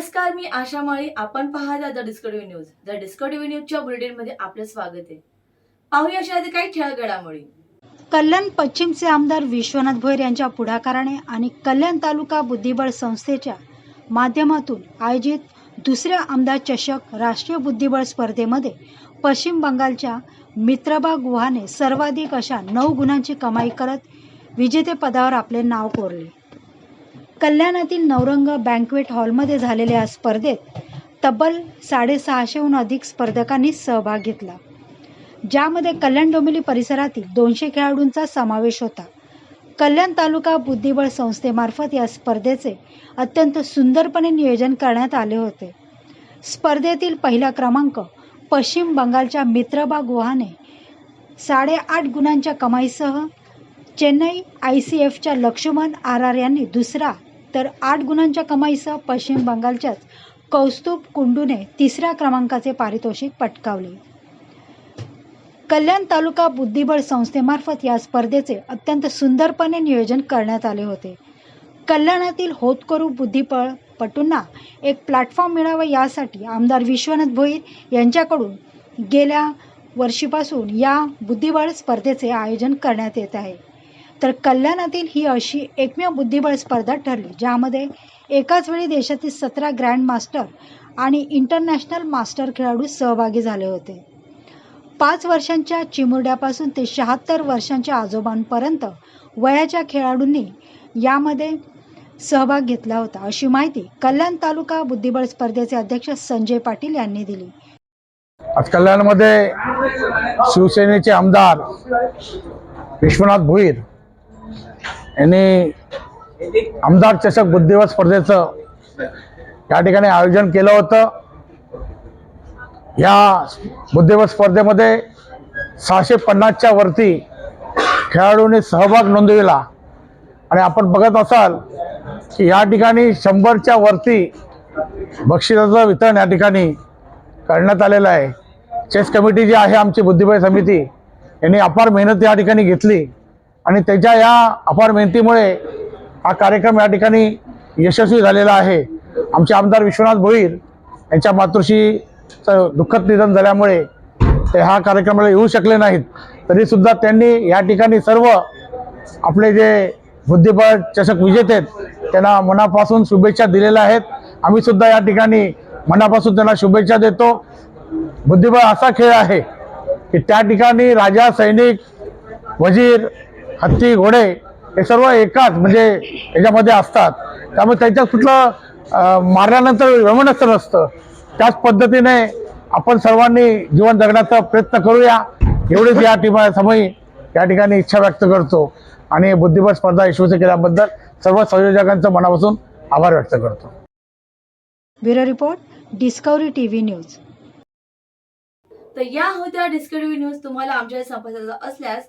नमस्कार मी आशा माळी. आपण पाहता the Discovery News. The Discovery न्यूजच्या बुलेटिनमध्ये आपलं स्वागत आहे. पाहूया अशा काही खेळ घडामोडी. कल्याण पश्चिमचे आमदार विश्वनाथ भोईर यांच्या पुढाकाराने आणि कल्याण तालुका बुद्धिबळ संस्थेच्या माध्यमातून आयोजित दुसऱ्या आमदार चषक राष्ट्रीय बुद्धिबळ स्पर्धेमध्ये पश्चिम बंगालच्या मित्रबा गुहाने सर्वाधिक अशा नऊ गुणांची कमाई करत विजेतेपदावर आपले नाव कोरले. कल्याणातील नवरंग बँकवेट हॉलमध्ये झालेल्या या स्पर्धेत तब्बल साडेसहाशेहून अधिक स्पर्धकांनी सहभाग घेतला. ज्यामध्ये कल्याण डोंबिवली परिसरातील दोनशे खेळाडूंचा समावेश होता. कल्याण तालुका बुद्धिबळ संस्थेमार्फत या स्पर्धेचे अत्यंत सुंदरपणे नियोजन करण्यात आले होते. स्पर्धेतील पहिला क्रमांक पश्चिम बंगालच्या मित्रबा गुहाने साडेआठ गुणांच्या कमाईसह चेन्नई आय सी एफच्या लक्ष्मण आर आर यांनी दुसरा तर आठ गुणांच्या कमाईसह पश्चिम बंगालच्याच कौस्तुभ कुंडूने तिसऱ्या क्रमांकाचे पारितोषिक पटकावले. कल्याण तालुका बुद्धिबळ संस्थेमार्फत या स्पर्धेचे अत्यंत सुंदरपणे नियोजन करण्यात आले होते. कल्याणातील होतकरू बुद्धिबळ पटूंना एक प्लॅटफॉर्म मिळावा यासाठी आमदार विश्वनाथ भोईर यांच्याकडून गेल्या वर्षीपासून या बुद्धिबळ स्पर्धेचे आयोजन करण्यात येत आहे. तर कल्याणातील ही अशी एकमेव बुद्धिबळ स्पर्धा ठरली ज्यामध्ये एकाच वेळी देशातील सतरा ग्रँड मास्टर आणि इंटरनॅशनल मास्टर खेळाडू सहभागी झाले होते. पाच वर्षांच्या चिमुरड्यापासून ते शहात्तर वर्षांच्या आजोबांपर्यंत वयाच्या खेळाडूंनी यामध्ये सहभाग घेतला होता अशी माहिती कल्याण तालुका बुद्धिबळ स्पर्धेचे अध्यक्ष संजय पाटील यांनी दिली. आज कल्याणमध्ये शिवसेनेचे आमदार विश्वनाथ भोईर यांनी आमदार चषक बुद्धिबळ स्पर्धेचं या ठिकाणी आयोजन केलं होतं. या बुद्धिबळ स्पर्धेमध्ये सहाशे पन्नासच्या वरती खेळाडूंनी सहभाग नोंदविला. आणि आपण बघत असाल की या ठिकाणी शंभरच्या वरती बक्षिसाचं वितरण या ठिकाणी करण्यात आलेलं आहे. चेस कमिटी जी आहे आमची बुद्धिबळ समिती यांनी अपार मेहनत या ठिकाणी घेतली. आणि त्याच्या या अपार मेहनतीमुळे हा कार्यक्रम या ठिकाणी यशस्वी झालेला आहे. आमचे आमदार विश्वनाथ भोईर यांच्या मातृशीचं दुःखद निधन झाल्यामुळे ते ह्या कार्यक्रमाला येऊ शकले नाहीत. तरीसुद्धा त्यांनी या ठिकाणी सर्व आपले जे बुद्धिबळ चषक विजेते आहेत त्यांना मनापासून शुभेच्छा दिलेल्या आहेत. आम्हीसुद्धा या ठिकाणी मनापासून त्यांना शुभेच्छा देतो. बुद्धिबळ असा खेळ आहे की त्या ठिकाणी राजा सैनिक वजीर हत्ती घोडे हे सर्व एकाच म्हणजे याच्यामध्ये असतात. त्यामुळे त्यांच्यात कुठलं मारल्यानंतर व्यमनस्थ नसतं त्याच पद्धतीने आपण सर्वांनी जीवन जगण्याचा प्रयत्न करूया. एवढीच या टीमा समय या ठिकाणी इच्छा व्यक्त करतो. आणि बुद्धिबळ स्पर्धा यशस्वी केल्याबद्दल सर्व संयोजकांचं मनापासून आभार व्यक्त करतो. Bureau report Discovery T V News. तर या होत्या डिस्कवरी न्यूज तुम्हाला आमच्या संपर्काचा असल्यास